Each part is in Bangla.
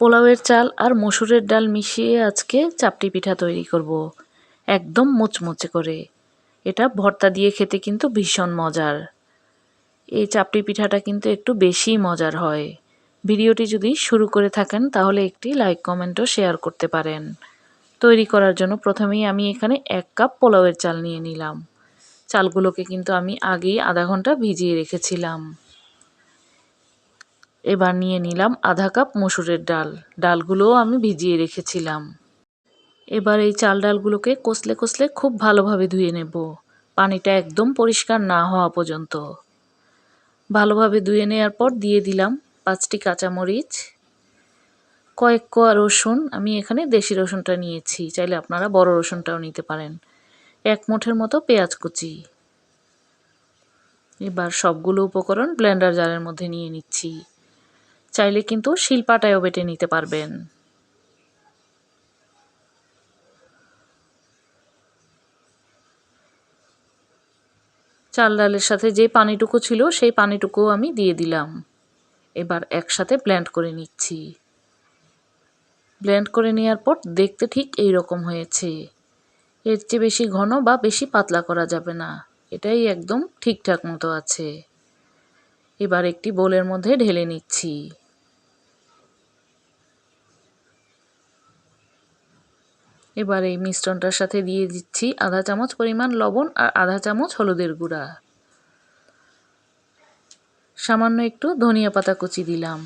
পোলাওয়ের চাল আর মসুরের ডাল মিশিয়ে আজকে চাপটি পিঠা তৈরি করব। একদম মুচমুচে করে। এটা ভর্তা দিয়ে খেতে কিন্তু ভীষণ মজার। এই চাপটি পিঠাটা কিন্তু একটু বেশি মজার হয়। ভিডিওটি যদি শুরু করে থাকেন, তাহলে একটি লাইক কমেন্টও শেয়ার করতে পারেন। তৈরি করার জন্য প্রথমেই আমি এখানে এক কাপ পোলাওয়ের চাল নিয়ে নিলাম। চালগুলোকে কিন্তু আমি আগেই আধা ঘণ্টা ভিজিয়ে রেখেছিলাম। এবার নিয়ে নিলাম আধা কাপ মসুরের ডাল। ডালগুলোও আমি ভিজিয়ে রেখেছিলাম। এবার এই চাল ডালগুলোকে কষলে কষলে খুব ভালোভাবে ধুয়ে নেব। পানিটা একদম পরিষ্কার না হওয়া পর্যন্ত। ভালোভাবে ধুয়ে নেওয়ার পর দিয়ে দিলাম পাঁচটি কাঁচামরিচ, কয়েক কোয়া রসুন। আমি এখানে দেশি রসুনটা নিয়েছি, চাইলে আপনারা বড় রসুনটাও নিতে পারেন। এক মুঠের মতো পেঁয়াজ কুচি। এবার সবগুলো উপকরণ ব্লেন্ডার জারের মধ্যে নিয়ে নিচ্ছি। চাইলে কিন্তু শিলপাটায়ও বেটে নিতে পারবেন। চাল ডালের সাথে যে পানিটুকু ছিল, সেই পানিটুকুও আমি দিয়ে দিলাম। এবার একসাথে ব্লেন্ড করে নিচ্ছি। ব্লেন্ড করে নেওয়ার পর দেখতে ঠিক এই রকম হয়েছে। এর চেয়ে বেশি ঘন বা বেশি পাতলা করা যাবে না। এটাই একদম ঠিকঠাক মতো আছে। এবার একটি বোলের মধ্যে ঢেলে নিচ্ছি। এবার এই মিশ্রণটার সাথে দিয়ে দিচ্ছি আধা চামচ পরিমাণ লবণ আর আধা চামচ হলুদের গুঁড়া। সামান্য একটু ধনিয়া পাতা কুচি দিলাম।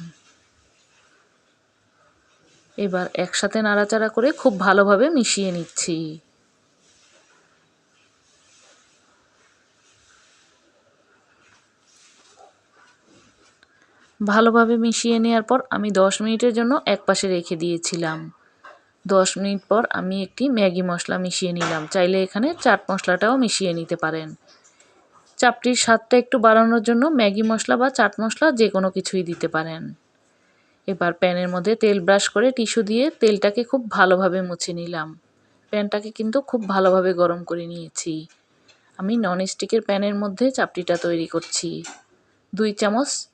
এবার একসাথে নাড়াচাড়া করে খুব ভালোভাবে মিশিয়ে নিচ্ছি। ভালোভাবে মিশিয়ে নেওয়ার পর আমি দশ মিনিটের জন্য এক পাশে রেখে দিয়েছিলাম। দশ মিনিট পর আমি একটি ম্যাগি মশলা মিশিয়ে নিলাম। চাইলে এখানে চাট মশলাটাও মিশিয়ে নিতে পারেন। চাপটির স্বাদটা একটু বাড়ানোর জন্য ম্যাগি মশলা বা চাট মশলা যে কোনো কিছুই দিতে পারেন। এবার প্যানের মধ্যে তেল ব্রাশ করে টিস্যু দিয়ে তেলটাকে খুব ভালোভাবে মুছে নিলাম। প্যানটাকে কিন্তু খুব ভালোভাবে গরম করে নিয়েছি। আমি ননস্টিকের প্যানের মধ্যে চাপটিটা তৈরি করছি। দুই চামচ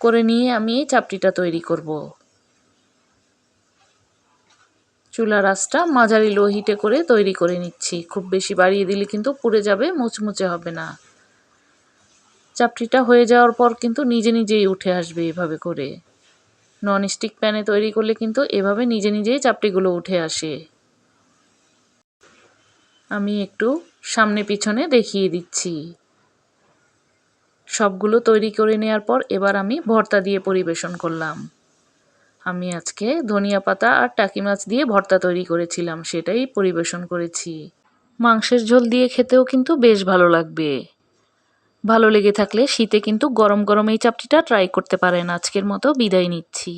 করে নিয়ে আমি এই চাপটিটা তৈরি করব। চুলার আঁচটা মাঝারি লো হিটে করে তৈরি করে নিচ্ছি। খুব বেশি বাড়িয়ে দিলে কিন্তু পুড়ে যাবে, মুচমুচে হবে না। চাপটিটা হয়ে যাওয়ার পর কিন্তু নিজে নিজেই উঠে আসবে এভাবে করে। ননস্টিক প্যানে তৈরি করলে কিন্তু এভাবে নিজে নিজেই চাপটিগুলো উঠে আসে। আমি একটু সামনে পিছনে দেখিয়ে দিচ্ছি। সবগুলো তৈরি করে নেওয়ার পর এবার আমি ভর্তা দিয়ে পরিবেশন করলাম। আমি আজকে ধনিয়া পাতা আর টাকি মাছ দিয়ে ভর্তা তৈরি করেছিলাম, সেটাই পরিবেশন করেছি। মাংসের ঝোল দিয়ে খেতেও কিন্তু বেশ ভালো লাগবে। ভালো লেগে থাকলে শীতে কিন্তু গরম গরম এই চাপটিটা ট্রাই করতে পারেন। আজকের মতো বিদায় নিচ্ছি।